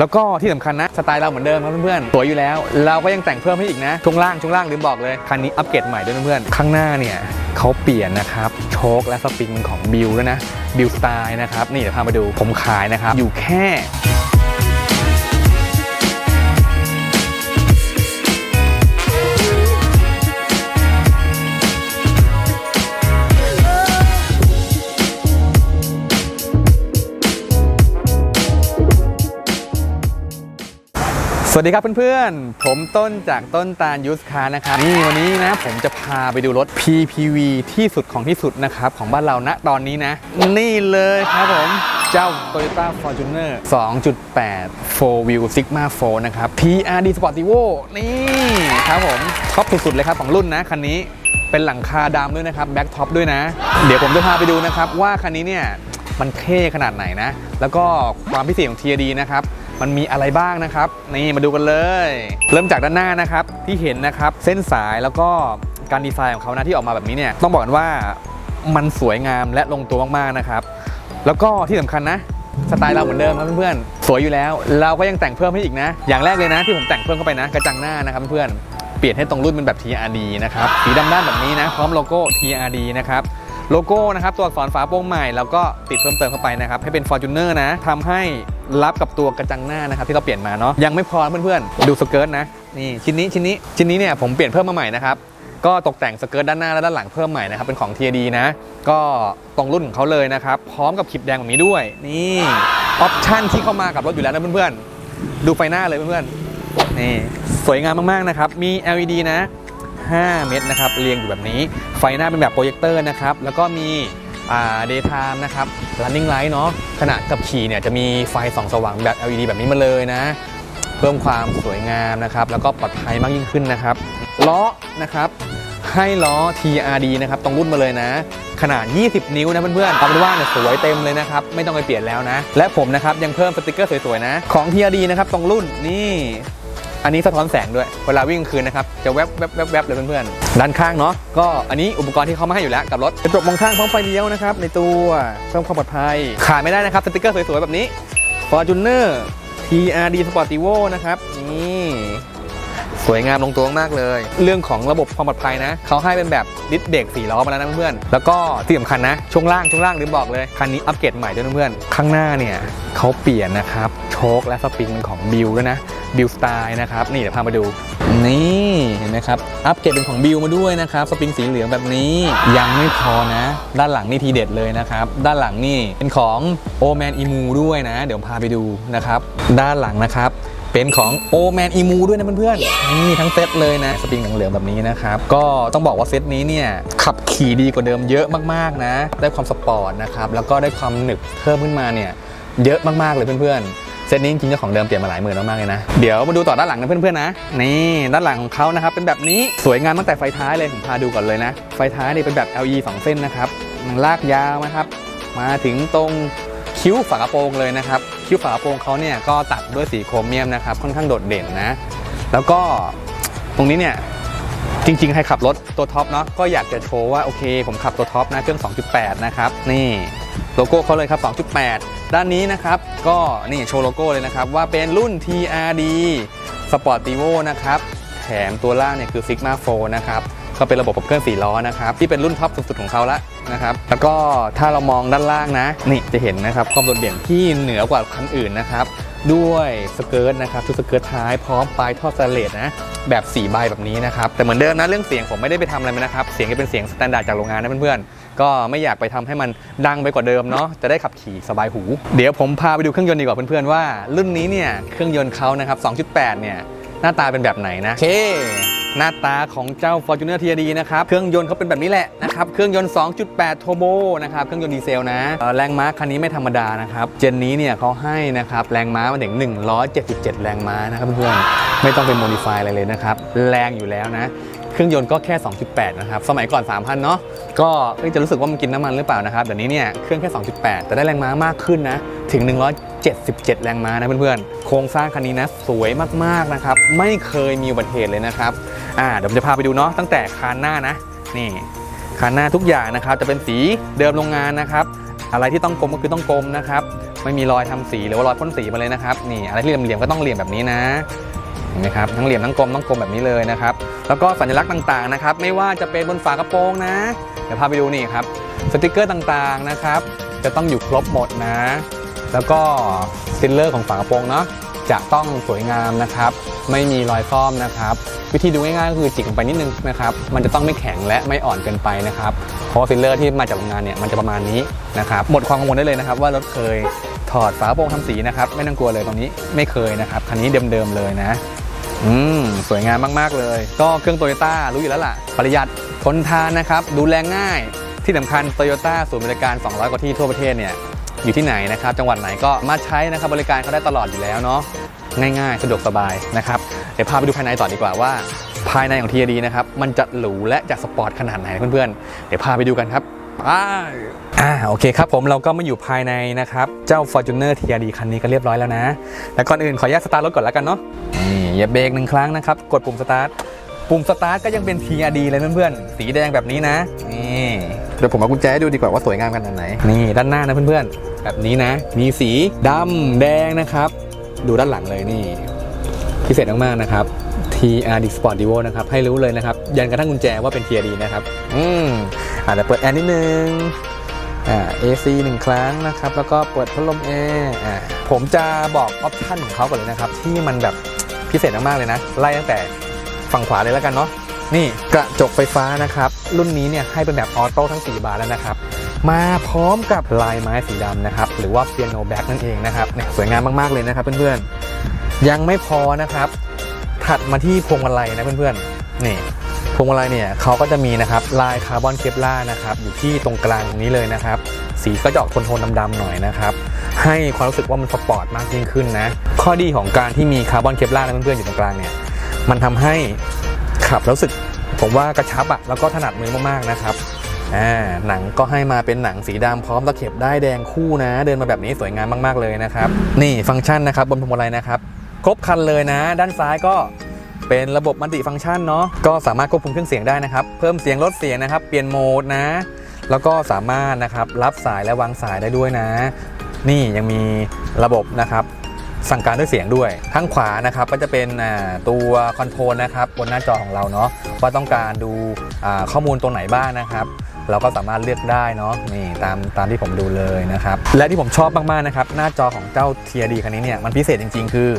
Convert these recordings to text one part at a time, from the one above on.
แล้วก็ที่สำคัญนะ สไตล์เราเหมือนเดิมครับเพื่อนๆสวยอยู่แล้ว เราก็ยังแต่งเพิ่มให้อีกนะ ช่วงล่างช่วงล่างลืมบอกเลย คันนี้อัปเกรดใหม่ด้วยเพื่อนๆข้างหน้าเนี่ยเขาเปลี่ยนนะครับ โชคและสปริงของบิลด้วยนะบิลสไตล์นะครับ นี่เดี๋ยวพามาดูผมขายนะครับ อยู่แค่ สวัสดีครับเพื่อนๆ ผมต้นจากต้นตาลยูสคาร์นะครับนี่วันนี้นะผมจะพาไปดูรถ PPV ที่สุดของที่สุดนะครับ ของบ้านเราณตอนนี้นะ นี่เลยครับผมเจ้า Toyota Fortuner 2.8 4 Wheel Sigma 4 นะครับ TRD Sportivo นี่ครับผมท็อปสุดๆเลยครับของรุ่นนะคันนี้เป็นหลังคาดำด้วยนะครับแบ็คท็อปด้วยนะ เดี๋ยวผมจะพาไปดูนะครับว่าคันนี้เนี่ยมันเท่ขนาดไหนนะ แล้วก็ความพิเศษของ TRD นะครับ มันมีอะไรบ้างนะครับ นี่มาดูกันเลย เริ่มจากด้านหน้านะครับที่เห็นนะครับ เส้นสายแล้วก็การดีไซน์ของเขานะที่ออกมาแบบนี้เนี่ยต้องบอกกันว่ามันสวยงามและลงตัวมากๆนะครับ แล้วก็ที่สำคัญนะสไตล์เราเหมือนเดิมครับเพื่อนๆ สวยอยู่แล้ว เราก็ยังแต่งเพิ่มให้อีกนะ อย่างแรกเลยนะที่ผมแต่งเพิ่มเข้าไปนะ กระจังหน้านะครับเพื่อนๆ เปลี่ยนให้ตรงรุ่นเป็นแบบ TRD นะครับ สีดำด้านแบบนี้นะ พร้อมโลโก้ TRD นะครับ โลโก้นะครับตัวอักษรฝาโปร่งใหม่ แล้วก็ติดเพิ่มเติมเข้าไปนะครับ ให้เป็น Fortuner นะทำให้รับกับตัวกระจังหน้านะครับที่เราเปลี่ยนมาเนาะยังไม่พอเพื่อนๆ ดูสเกิร์ตนะนี่ชิ้นนี้ชิ้นนี้ชิ้นนี้เนี่ยผมเปลี่ยนเพิ่มมาใหม่นะครับก็ตกแต่งสเกิร์ตด้านหน้าและด้านหลังเพิ่มใหม่นะครับเป็นของ TRD นะ ก็ตรงรุ่นของเขาเลยนะครับ พร้อมกับคลิปแดงแบบนี้ด้วย นี่ออปชั่นที่เข้ามากับรถอยู่แล้วนะเพื่อนๆ ดูไฟหน้าเลยเพื่อนๆนี่สวยงามมากๆนะครับ มี LED นะ 5 เม็ดนะครับเรียงอยู่แบบนี้ ไฟหน้าเป็นแบบโปรเจคเตอร์นะครับแล้วก็มีอ่า daytime นะครับ running light เนาะขณะกับขี่เนี่ยจะมีไฟส่องสว่างแบบ LED แบบนี้มาเลยนะ เพิ่มความสวยงามนะครับ แล้วก็ปลอดภัยมากยิ่งขึ้นนะครับ ล้อนะครับ ให้ล้อ TRD นะครับ ตรงรุ่นมาเลยนะ ขนาด 20 นิ้วนะเพื่อนๆเอาเป็นว่าเนี่ยสวยเต็มเลยนะครับ ไม่ต้องไปเปลี่ยนแล้วนะ และผมนะครับยังเพิ่มสติกเกอร์สวยๆนะ ของ TRD นะครับ ตรงรุ่นนี่ อันนี้สะท้อนแสงด้วย เวลาวิ่งคืนนะครับ จะแวบแวบแวบแวบเลยเพื่อนๆ ด้านข้างเนาะ ก็อันนี้อุปกรณ์ที่เขามาให้อยู่แล้วกับรถกระจกมองข้างพร้อมไฟเลี้ยวนะครับในตัวเพิ่มความปลอดภัย ขาดไม่ได้นะครับสติกเกอร์สวยๆ แบบนี้ Fortuner TRD Sportivo นะครับ นี่สวยงามลงตัวมากเลย เรื่องของระบบความปลอดภัยนะ เขาให้เป็นแบบดิสเบรกสี่ล้อมาแล้วนะเพื่อนๆ แล้วก็ที่สำคัญนะ ช่วงล่างช่วงล่างลืมบอกเลย คันนี้อัปเกรดใหม่ด้วยนเพื่อนๆ ข้างหน้าเนี่ยเขาเปลี่ยนนะครับ โชคและสปริงเป็นของบิลด้วยนะ บิลสไตล์นะครับนี่เดี๋ยวพามาดู นี่เห็นไหมครับ อัปเกรดเป็นของบิลมาด้วยนะครับสปริงสีเหลืองแบบนี้ยังไม่พอนะ ด้านหลังนี่ทีเด็ดเลยนะครับ ด้านหลังนี่เป็นของโอแมนอีมูด้วยนะ เดี๋ยวพาไปดูนะครับ ด้านหลังนะครับเป็นของโอแมนอีมูด้วยนะเพื่อนๆนี่ทั้งเซตเลยนะ สปริงเหลืองๆแบบนี้นะครับ ก็ต้องบอกว่าเซตนี้เนี่ย ขับขี่ดีกว่าเดิมเยอะมากๆนะ ได้ความสปอร์ตนะครับ แล้วก็ได้ความหนึบเพิ่มขึ้นมาเนี่ย เยอะมากๆเลยเพื่อนๆ ซตนี้จริงๆเจ้าของเดิมเปลี่ยนมาหลายหมื่นมากๆเลยนะ เดี๋ยวมาดูต่อด้านหลังนะเพื่อนๆนะ นี่ด้านหลังของเขานะครับเป็นแบบนี้สวยงามตั้งแต่ไฟท้ายเลยผมพาดูก่อนเลยนะ ไฟท้ายนี่เป็นแบบ LED สองเส้นนะครับลากยาวนะครับ มาถึงตรงคิ้วฝากระโปรงเลยนะครับ คิ้วฝากระโปรงเขาเนี่ยก็ตัดด้วยสีโครเมียมนะครับค่อนข้างโดดเด่นนะ แล้วก็ตรงนี้เนี่ยจริงๆ ใครขับรถตัวท็อปเนาะก็อยากจะโชว์ว่า โอเค ผมขับตัวท็อปนะเครื่อง 2.8 นะครับ นี่ โลโก้เขาเลยครับ2.8ด้านนี้นะครับ ก็นี่โชว์โลโก้เลยนะครับ ว่าเป็นรุ่น TRD Sportivo นะครับ แถมตัวล่างเนี่ยคือ Sigma 4นะครับ ก็เป็นระบบขับเคลื่อน4ล้อนะครับที่เป็นรุ่นท็อปสุดๆของเขาละนะครับแล้วก็ถ้าเรามองด้านล่างนะนี่จะเห็นนะครับความโดดเด่นที่เหนือกว่าคันอื่นนะครับด้วยสเกิร์ตนะครับชุดสเกิร์ตท้ายพร้อมปลายท่อสแตเลสนะแบบ4ใบแบบนี้นะครับแต่เหมือนเดิมนะเรื่องเสียงผมไม่ได้ไปทำอะไรมานะครับเสียงจะเป็นเสียงสแตนดาร์ดจากโรงงานนะเพื่อนๆก็ไม่อยากไปทำให้มันดังไปกว่าเดิมเนาะจะได้ขับขี่สบายหู เดี๋ยวผมพาไปดูเครื่องยนต์ดีกว่าเพื่อนๆว่า รุ่นนี้เนี่ยเครื่องยนต์เขานะครับ2.8 เนี่ยหน้าตาเป็นแบบไหนนะโอเค หน้าตาของเจ้า Fortuner TRD นะครับ เครื่องยนต์เขาเป็นแบบนี้แหละนะครับ เครื่องยนต์ 2.8 โทโบนะครับ เครื่องยนต์ดีเซลนะ แรงม้าคันนี้ไม่ธรรมดานะครับ เจนนี้เนี่ยเขาให้นะครับ แรงม้ามาถึง 177 แรงม้านะครับเพื่อนๆ ไม่ต้องเป็นโมดิฟายอะไรเลยนะครับ แรงอยู่แล้วนะ เครื่องยนต์ก็แค่ 2.8 นะครับ สมัยก่อน 3,000 เนาะ ก็จะรู้สึกว่ามันกินน้ำมันหรือเปล่านะครับเดี๋ยวนี้เนี่ย เครื่องแค่ 2.8 แต่ได้แรงม้ามากขึ้นนะ ถึง 1 77 แรงม้านะเพื่อนๆ โครงสร้างคันนี้นะสวยมากๆนะครับ ไม่เคยมีอุบัติเหตุเลยนะครับ อ่าเดี๋ยวผมจะพาไปดูเนาะตั้งแต่คานหน้านะ นี่คานหน้าทุกอย่างนะครับ จะเป็นสีเดิมโรงงานนะครับ อะไรที่ต้องกลมก็คือต้องกลมนะครับ ไม่มีรอยทำสีหรือว่ารอยพ่นสีมาเลยนะครับ นี่อะไรที่เหลี่ยมๆก็ต้องเหลี่ยมแบบนี้นะเห็นไหมครับทั้งเหลี่ยมทั้งกลมต้องกลมแบบนี้เลยนะครับ แล้วก็สัญลักษณ์ต่างๆนะครับ ไม่ว่าจะเป็นบนฝากระโปรงนะ เดี๋ยวพาไปดูนี่ครับ สติกเกอร์ต่างๆนะครับ จะต้องอยู่ครบหมดนะ แล้วก็ซิลเลอร์ของฝากระโปรงเนาะจะต้องสวยงามนะครับ ไม่มีรอยซ่อมนะครับ วิธีดูง่ายๆก็คือจิกลงไปนิดนึงนะครับมันจะต้องไม่แข็งและไม่อ่อนเกินไปนะครับเพราะว่าฟิลเลอร์ที่มาจากโรงงานเนี่ยมันจะประมาณนี้นะครับหมดความกังวลได้เลยนะครับ ว่ารถเคยถอดฝากระโปรงทำสีนะครับไม่ต้องกลัวเลยตรงนี้ไม่เคยนะครับคันนี้เดิมๆเลยนะอืมสวยงามมากๆเลย ก็เครื่องโตโยต้ารู้อยู่แล้วล่ะ ประหยัดทนทานนะครับ ดูแลง่าย ที่สำคัญโตโยต้าศูนย์บริการ 200 กว่าที่ทั่วประเทศเนี่ย อยู่ที่ไหนนะครับ จังหวัดไหนก็มาใช้นะครับบริการเขาได้ตลอดอยู่แล้วเนาะง่ายๆ สะดวกสบายนะครับ เดี๋ยวพาไปดูภายในต่อดีกว่าว่า ภายในของ TRD นะครับ มันจะหรูและจะสปอร์ตขนาดไหนเพื่อนๆ เดี๋ยวพาไปดูกันครับไปอ่าโอเคครับผมเราก็มาอยู่ภายในนะครับ เจ้า Fortuner TRD คันนี้ก็เรียบร้อยแล้วนะ แต่ก่อนอื่นขออนุญาตสตาร์ทรถก่อนแล้วกันเนาะนี่อย่าเบรกหนึ่งครั้งนะครับ กดปุ่มสตาร์ทปุ่มสตาร์ทก็ยังเป็น TRD เลยเพื่อนๆ สีแดงแบบนี้นะนี่เดี๋ยวผมเอากุญแจให้ดูดีกว่าว่าสวยงามขนาดไหนนี่ด้านหน้านะเพื่อนๆ แบบนี้นะ มีสีดำแดงนะครับ ดูด้านหลังเลยนี่พิเศษมากๆนะครับ TRD Sport Devo นะครับ ให้รู้เลยนะครับ ยันกระทั่งกุญแจว่าเป็น TRD นะครับ อืมอ่าเดี๋ยวเปิดแอร์นิดนึงอ่า AC หนึ่งครั้งนะครับ แล้วก็เปิดพัดลมแอร์อ่าผมจะบอกออปชั่นของเขาก่อนเลยนะครับ ที่มันแบบพิเศษมากๆเลยนะ ไล่ตั้งแต่ฝั่งขวาเลยแล้วกันเนาะนี่กระจกไฟฟ้านะครับ รุ่นนี้เนี่ยให้เป็นแบบออโต้ทั้ง 4 บานแล้วนะครับ มาพร้อมกับลายไม้สีดำนะครับ หรือว่าเปียโนแบ็กนั่นเองนะครับเนี่ยสวยงามมากๆเลยนะครับเพื่อนๆ ยังไม่พอนะครับ ถัดมาที่พวงมาลัยนะเพื่อนๆ นี่พวงมาลัยเนี่ยเขาก็จะมีนะครับลายคาร์บอนเคปล่านะครับอยู่ที่ตรงกลางตรงนี้เลยนะครับ สีก็จะออกโทนๆดำๆหน่อยนะครับ ให้ความรู้สึกว่ามันสปอร์ตมากยิ่งขึ้นนะ ข้อดีของการที่มีคาร์บอนเคปล่านะเพื่อนๆอยู่ตรงกลางเนี่ยมันทำให้ขับแล้วรู้สึกผมว่ากระชับอะแล้วก็ถนัดมือมากๆนะครับ อ่าหนังก็ให้มาเป็นหนังสีดำพร้อมตะเข็บได้แดงคู่นะ เดินมาแบบนี้สวยงามมากๆเลยนะครับ นี่ฟังก์ชันนะครับบนพวงมาลัยนะครับ ครบคันเลยนะ ด้านซ้ายก็เป็นระบบมัลติฟังก์ชันเนาะก็สามารถควบคุมเครื่องเสียงได้นะครับ เพิ่มเสียงลดเสียงนะครับ เปลี่ยนโหมดนะ แล้วก็สามารถนะครับรับสายและวางสายได้ด้วยนะ นี่ยังมีระบบนะครับสั่งการด้วยเสียงด้วยทางขวานะครับก็จะเป็นตัวคอนโทรลนะครับบนหน้าจอของเราเนาะว่าต้องการดูข้อมูลตรงไหนบ้างนะครับ เราก็สามารถเลือกได้เนาะนี่ตามตามที่ผมดูเลยนะครับ และที่ผมชอบมากๆนะครับ หน้าจอของเจ้า TRD คันนี้เนี่ยมันพิเศษจริง ๆ คือ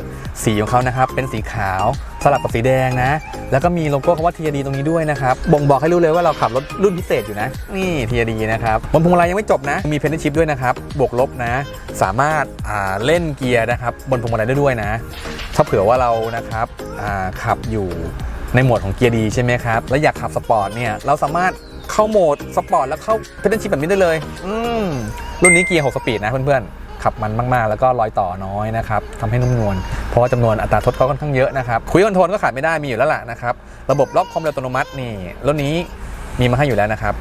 สีของเขานะครับ เป็นสีขาวสลับกับสีแดงนะ แล้วก็มีโลโก้คำว่า TRD ตรงนี้ด้วยนะครับ บ่งบอกให้รู้เลยว่าเราขับรถรุ่นพิเศษอยู่นะ นี่ TRD นะครับบนพวงมาลัยยังไม่จบนะ มีเพนชิพด้วยนะครับ บวกลบนะ สามารถาเล่นเกียร์นะครับบนพวงมาลัยได้ด้วยนะ ถ้าเผื่อว่าเรานะครับขับอยู่ในโหมดของเกียร์ดีใช่ไหมครับ แล้วอยากขับสปอร์ตเนี่ย เราสามารถ เข้าโหมดสปอร์ตแล้วเข้าเพดานชิพแบบนี้ได้เลย อืมรุ่นนี้เกียร์6สปีดนะเพื่อนๆ ขับมันมากๆ แล้วก็รอยต่อน้อยนะครับทำให้นุ่มนวล เพราะว่าจำนวนอัตราทดเขาค่อนข้างเยอะนะครับ คุยคอนโทรลก็ขาดไม่ได้มีอยู่แล้วล่ะนะครับ ระบบล็อกความเร็วอัตโนมัตินี่รุ่นนี้มีมาให้อยู่แล้วนะครับ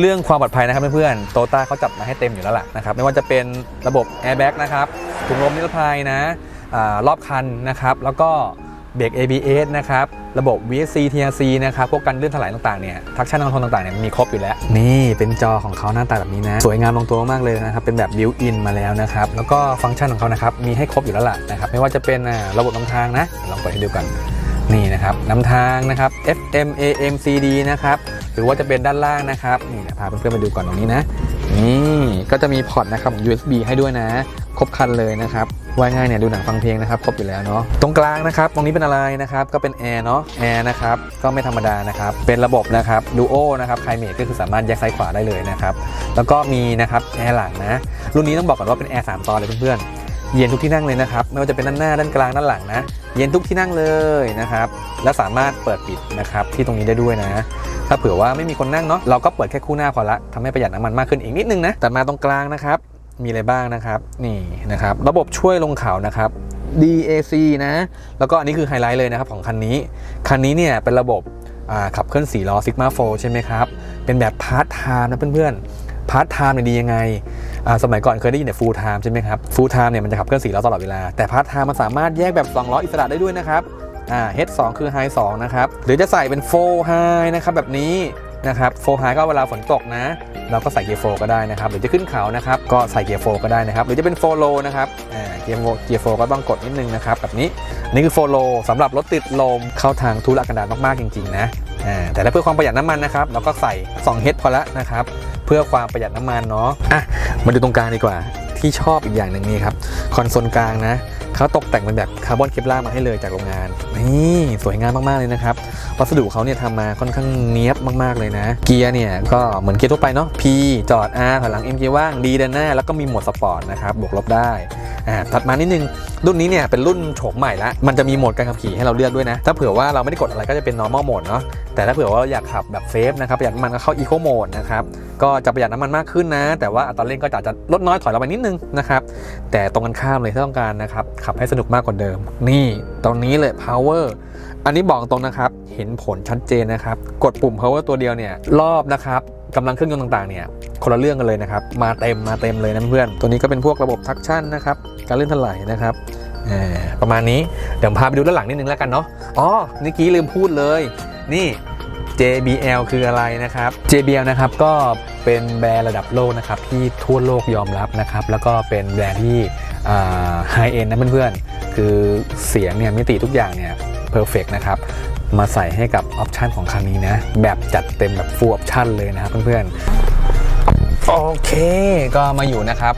เรื่องความปลอดภัยนะครับเพื่อนๆโตต้าเขาจัดมาให้เต็มอยู่แล้วล่ะนะครับไม่ว่าจะเป็นระบบแอร์แบ็กนะครับถุงลมนิรภัยนะอารอบคันนะครับ แล้วก็ เบรก ABS นะครับ ระบบ VSC TRC นะครับ พวกกันเลื่อนถลายต่างๆ เนี่ย ทักชั่นคอนโทรลต่างๆ เนี่ยมีครบอยู่แล้ว นี่เป็นจอของเขาหน้าตาแบบนี้นะ สวยงามลงตัวมากเลยนะครับ เป็นแบบบิวอินมาแล้วนะครับ แล้วก็ฟังก์ชันของเขานะครับ มีให้ครบอยู่แล้วล่ะนะครับ ไม่ว่าจะเป็นระบบนำทางนะ ลองเปิดให้ดูกัน นี่นะครับนำทางนะครับ FM AM CD นะครับ หรือว่าจะเป็นด้านล่างนะครับ นี่พาเพื่อนๆมาดูก่อนตรงนี้นะ นี่ก็จะมีพอร์ตนะครับ USB ให้ด้วยนะ ครบครันเลยนะครับ ว่ายง่ายเนี่ยดูหนังฟังเพลงนะครับครบอยู่แล้วเนาะตรงกลางนะครับตรงนี้เป็นอะไรนะครับก็เป็นแอร์เนาะแอร์นะครับก็ไม่ธรรมดานะครับเป็นระบบนะครับดูโอนะครับไคลเมทก็คือสามารถแยกซ้ายขวาได้เลยนะครับแล้วก็มีนะครับแอร์หลังนะรุ่นนี้ต้องบอกก่อนว่าเป็นแอร์สามตอนเลยเพื่อนๆเย็นทุกที่นั่งเลยนะครับไม่ว่าจะเป็นด้านหน้าด้านกลางด้านหลังนะเย็นทุกที่นั่งเลยนะครับและสามารถเปิดปิดนะครับที่ตรงนี้ได้ด้วยนะถ้าเผื่อว่าไม่มีคนนั่งเนาะเราก็เปิดแค่คู่หน้าพอละทำให้ประหยัดน้ำมันมากขึ้นอีกนิดนึงนะแต่มาตรงกลางนะครับ มีอะไรบ้างนะครับนี่นะครับ ระบบช่วยลงเขานะครับ DAC นะ แล้วก็อันนี้คือไฮไลท์เลยนะครับของคันนี้ คันนี้เนี่ยเป็นระบบขับเคลื่อน4ล้อ Sigma 4ใช่ไหมครับ เป็นแบบพาร์ทไทม์นะเพื่อนๆพาร์ทไทม์เนี่ยดียังไง สมัยก่อนเคยได้ยินแต่ฟูลไทม์ใช่ไหมครับฟูลไทม์เนี่ยมันจะขับเคลื่อน4ล้อตลอดเวลา แต่พาร์ทไทม์มันสามารถแยกแบบ2ล้ออิสระได้ด้วยนะครับอ่า H2 คือ High 2นะครับ หรือจะใส่เป็น4 High นะครับแบบนี้ นะครับโฟไฮก็เวลาฝนตกนะ เราก็ใส่เกียร์โฟก็ได้นะครับหรือจะขึ้นเขานะครับก็ใส่เกียร์โฟก็ได้นะครับหรือจะเป็นโฟโลนะครับเกียร์โฟเกียร์โฟก็ต้องกดนิดนึงนะครับแบบนี้นี่คือโฟโลสำหรับรถติดลมเข้าทางทุรกันดารมากๆจริงๆนะแต่ถ้าเพื่อความประหยัดน้ำมันนะครับเราก็ใส่2เฮดพอละนะครับเพื่อความประหยัดน้ำมันเนาะอะมาดูตรงกลางดีกว่าที่ชอบอีกอย่างหนึ่งนี่ครับคอนโซลกลางนะ เขาตกแต่งเป็นแบบคาร์บอนเคปลามาให้เลยจากโรงงาน นี่สวยงามมาก ๆ เลยนะครับ วัสดุเขาเนี่ยทำมาค่อนข้างเนี้ยบมาก ๆ เลยนะ เกียร์เนี่ยก็เหมือนเกียร์ทั่วไปเนาะ P จอด R ถอยหลัง M เกียร์ว่าง D เดินหน้า แล้วก็มีโหมดสปอร์ตนะครับ บวกลบได้ อ่า ถัดมานิดนึง รุ่นนี้เนี่ยเป็นรุ่นโฉมใหม่ละ มันจะมีโหมดการขับขี่ให้เราเลือกด้วยนะ ถ้าเผื่อว่าเราไม่ได้กดอะไรก็จะเป็น normal mode เนาะ แต่ถ้าเผื่อว่าเราอยากขับแบบเซฟนะครับประหยัดน้ำมันก็เข้า eco mode นะครับ ก็จะประหยัดน้ำมันมากขึ้นนะ แต่ว่าอัตราเร่งก็จะจะลดน้อยถอยลงไปนิดนึงนะครับ แต่ตรงกันข้ามเลยถ้าต้องการนะครับขับให้สนุกมากกว่าเดิม นี่ตรงนี้เลย power อันนี้บอกตรงนะครับ เห็นผลชัดเจนนะครับ กดปุ่ม power ตัวเดียวเนี่ย รอบนะครับกำลังเครื่องยนต์ต่างๆเนี่ย คนละเรื่องกันเลยนะครับ มาเต็มมาเต็มเลยนะเพื่อน ตัวนี้ก็เป็นพวกระบบทักชั่นนะครับ การเลื่อนถลายนะครับอ่าประมาณนี้ เดี๋ยวผมพาไปดูด้านหลังนิดนึงแล้วกันเนาะ อ๋อเมื่อกี้ลืมพูดเลย นี่ JBL คืออะไรนะครับ JBL นะครับก็เป็นแบรนด์ระดับโลกนะครับที่ทั่วโลกยอมรับนะครับ แล้วก็เป็นแบรนด์ที่ ไฮเอ็นนะเพื่อนๆ คือเสียงเนี่ยมิติทุกอย่างเนี่ยเพอร์เฟกนะครับ มาใส่ให้กับออปชันของคันนี้นะ แบบจัดเต็มแบบฟูลออปชันเลยนะครับเพื่อนๆ โอเค ก็มาอยู่นะครับ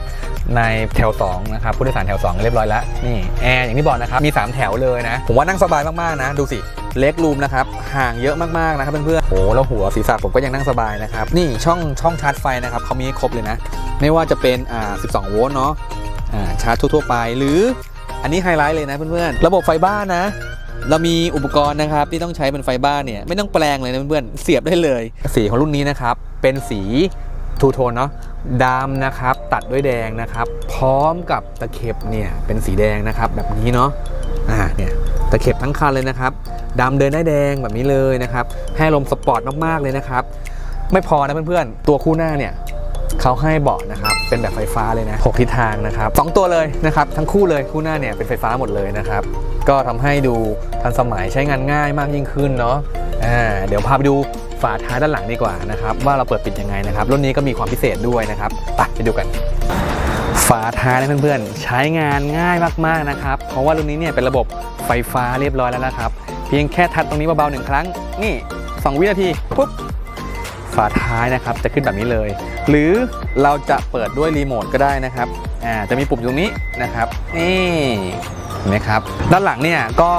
ในแถว2นะครับผู้โดยสารแถว 2 เรียบร้อยแล้วนี่แอร์อย่างที่บอกนะครับ มี 3 แถวเลยนะ ผมว่านั่งสบายมาก ๆ นะ ดูสิ เล็กรูมนะครับ ห่างเยอะมาก ๆ นะครับเพื่อนๆโอ้แล้วหัวศีรษะผมก็ยังนั่งสบายนะครับ นี่ช่องช่องชาร์จไฟนะครับเขามีครบเลยนะ ไม่ว่าจะเป็นอ่า12 โวลต์เนาะ ชาร์จทั่ว ๆ ไป หรืออันนี้ไฮไลท์เลยนะเพื่อนๆ ระบบไฟบ้านนะ เรามีอุปกรณ์นะครับที่ต้องใช้เป็นไฟบ้านเนี่ยไม่ต้องแปลงเลยนะเพื่อนๆ เสียบได้เลย สีของรุ่นนี้นะครับ เป็นสีทูโทนเนาะดำนะครับ ตัดด้วยแดงนะครับ พร้อมกับตะเข็บเนี่ยเป็นสีแดงนะครับ แบบนี้เนาะอ่าเนี่ยตะเข็บทั้งคันเลยนะครับดำเดินได้แดงแบบนี้เลยนะครับ ให้ลมสปอร์ตมากๆเลยนะครับ ไม่พอนะเพื่อนๆ ตัวคู่หน้าเนี่ย เขาให้เบาะนะครับเป็นแบบไฟฟ้าเลยนะหกทิศทางนะครับสองตัวเลยนะครับทั้งคู่เลยคู่หน้าเนี่ยเป็นไฟฟ้าหมดเลยนะครับก็ทำให้ดูทันสมัยใช้งานง่ายมากยิ่งขึ้นเนาะอ่าเดี๋ยวพาไปดูฝาท้ายด้านหลังดีกว่านะครับว่าเราเปิดปิดยังไงนะครับรุ่นนี้ก็มีความพิเศษด้วยนะครับไปไปดูกันฝาท้ายนะเพื่อนๆ ใช้งานง่ายมากๆนะครับ เพราะว่ารุ่นนี้เนี่ยเป็นระบบไฟฟ้าเรียบร้อยแล้วนะครับ เพียงแค่ทัดตรงนี้เบาๆหนึ่งครั้ง นี่ 2 วินาที ปุ๊บาท้ายนะครับ จะขึ้นแบบนี้เลย หรือเราจะเปิดด้วยรีโมทก็ได้นะครับอ่าจะมีปุ่มตรงนี้นะครับนี่เห็นไหมครับด้านหลังเนี่ยก็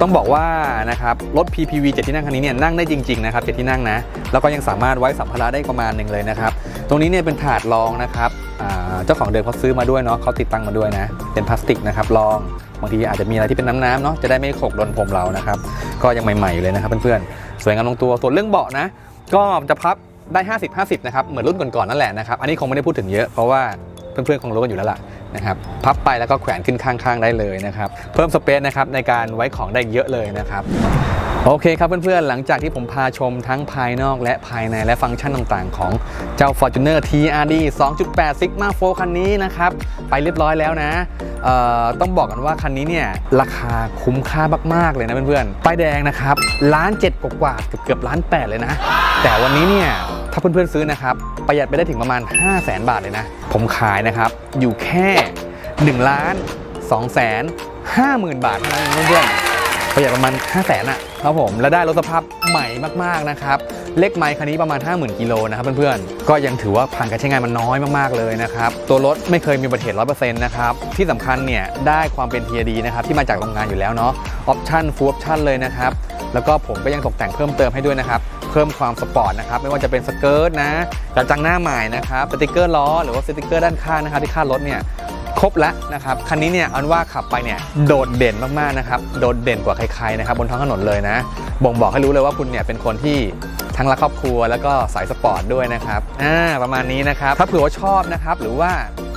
ต้องบอกว่านะครับรถ PPV 7 ที่นั่งคันนี้เนี่ยนั่งได้จริงๆนะครับ7ที่นั่งนะแล้วก็ยังสามารถไว้สัมภาระได้ประมาณหนึ่งเลยนะครับตรงนี้เนี่ยเป็นถาดรองนะครับอ่าเจ้าของเดิมเขาซื้อมาด้วยเนาะเขาติดตั้งมาด้วยนะ เป็นพลาสติกนะครับรองบางทีอาจจะมีอะไรที่เป็นน้ำๆเนาะจะได้ไม่ขกโดนผมเรานะครับ ก็ยังใหม่ๆอยู่เลยนะครับเพื่อนๆสวยงามลงตัวส่วนเรื่องเบาะนะ ก็จะพับ ได้ 50 50 นะครับ เหมือนรุ่นก่อนๆนั่นแหละนะครับ อันนี้คงไม่ได้พูดถึงเยอะ เพราะว่าเพื่อนๆคงรู้กันอยู่แล้วล่ะนะครับพับไปแล้วก็แขวนขึ้นข้างๆได้เลยนะครับ เพิ่มสเปซนะครับในการไว้ของได้เยอะเลยนะครับโอเคครับเพื่อนๆ หลังจากที่ผมพาชมทั้งภายนอกและภายในและฟังก์ชันต่างๆ ของเจ้า Fortuner TRD 2.8 Sigma 4คันนี้นะครับ ไปเรียบร้อยแล้วนะ ต้องบอกกันว่าคันนี้เนี่ย ราคาคุ้มค่ามากๆ เลยนะเพื่อนๆ ป้ายแดงนะครับล้านเจ็ดกว่าเกือบเกือบล้านแปดเลยนะ แต่วันนี้เนี่ย ถ้าเพื่อนๆซื้อนะครับ ประหยัดไปได้ถึงประมาณ 5 0 0แสนบาทเลยนะ ผมขายนะครับ อยู่แค่ 1 ล้าน2แสน5หมื่นบาทเท่านั้นเพื่อนๆประหยัดประมาณ 5 0 0แสนอะครับผม แล้วได้รถสภาพใหม่มากๆนะครับ เลขไมค์คันนี้ประมาณ 50,000กิโลนะครับเพื่อนๆ ก็ยังถือว่าผ่านการใช้งานมันน้อยมากๆเลยนะครับ ตัวรถไม่เคยมีอุบัติเหตุ100%นะครับ ที่สำคัญเนี่ยได้ความเป็น TRD นะครับที่มาจากโรงงานอยู่แล้วเนาะ ออปชั่นฟูลออปชั่นเลยนะครับ แล้วก็ผมก็ยังตกแต่งเพิ่มเติมให้ด้วยนะครับ พิ่มความสปอร์ตนะครับไม่ว่าจะเป็นสเกิร์ตนะกระจังหน้าใหม่นะครับสติกเกอร์ล้อหรือว่าสติกเกอร์ด้านข้างนะครับที่คาดรถเนี่ยครบแล้วนะครับคันนี้เนี่ยอันว่าขับไปเนี่ยโดดเด่นมากๆนะครับโดดเด่นกว่าใครๆนะครับบนท้องถนนเลยนะ บ่งบอกให้รู้เลยว่าคุณเนี่ยเป็นคนที่ทั้งรักครอบครัวแล้วก็สายสปอร์ตด้วยนะครับอ่าประมาณนี้นะครับถ้าเผื่อว่าชอบนะครับหรือว่า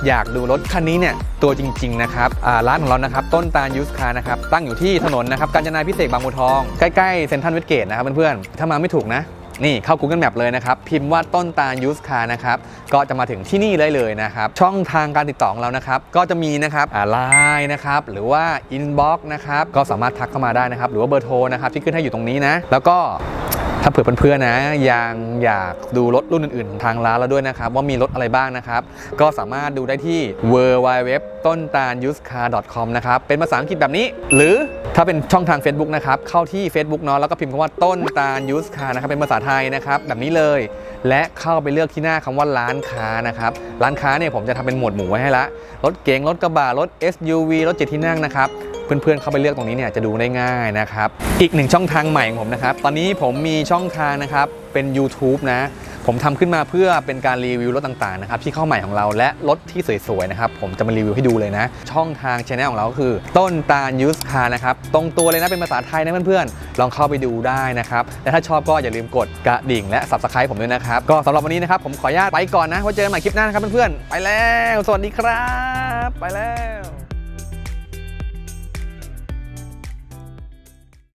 อยากดูรถคันนี้เนี่ยตัวจริงๆนะครับร้านของเรานะครับต้นตาลยูสคาร์นะครับตั้งอยู่ที่ถนนนะครับกาญจนาพิเศษบางบัวทอง ใกล้ๆเซ็นทรัลเวสเกตนะครับเพื่อนๆถ้ามาไม่ถูกนะนี่เข้า Google Map เลยนะครับ พิมพ์ว่าต้นตาลยูสคาร์นะครับ ก็จะมาถึงที่นี่ได้เลยนะครับ ช่องทางการติดต่อของเรานะครับ ก็จะมีนะครับไลน์นะครับ หรือว่า Inbox นะครับ ก็สามารถทักเข้ามาได้นะครับ หรือว่าเบอร์โทรนะครับ ที่ขึ้นให้อยู่ตรงนี้นะ แล้วก็ ถ้าเผื่อเพื่อนๆนะยังอยากดูรถรุ่นอื่นๆของทางร้านเราด้วยนะครับ ว่ามีรถอะไรบ้างนะครับ ก็สามารถดูได้ที่ w w w ต้นตาล u s e c a r com นะครับ เป็นภาษาอังกฤษแบบนี้ หรือถ้าเป็นช่องทาง Facebook นะครับ เข้าที่ Facebook เนาะแล้วก็พิมพ์คำว่าต้นตาล u s e c a r นะครับ เป็นภาษาไทยนะครับ แบบนี้เลย และเข้าไปเลือกที่หน้าคำว่าร้านค้านะครับ ร้านค้าเนี่ยผมจะทำเป็นหมวดหมู่ไว้ให้ละรถเก๋งรถกระบะรถ SUV รถเจ็ดที่นั่งนะครับ เพื่อนๆเข้าไปเลือกตรงนี้เนี่ยจะดูได้ง่ายนะครับ อีกหนึ่งช่องทางใหม่ของผมนะครับ ตอนนี้ผมมีช่องทางนะครับเป็น YouTube นะ ผมทำขึ้นมาเพื่อเป็นการรีวิวรถต่างๆนะครับที่เข้าใหม่ของเราและรถที่สวยๆนะครับผมจะมารีวิวให้ดูเลยนะ ช่องทางช anel ของเราก็คือ ต้นตาลยูสคาร์นะครับตรงตัวเลยนะเป็นภาษาไทยนะเพื่อนๆลองเข้าไปดูได้นะครับและถ้าชอบก็อย่าลืมกดกระดิ่งและ subscribe ผมด้วยนะครับก็สำหรับวันนี้นะครับผมขออนุญาตไปก่อนนะไว้เจอกันใหม่คลิปหน้านะครับเพื่อนๆไปแล้ว สวัสดีครับ ไปแล้ว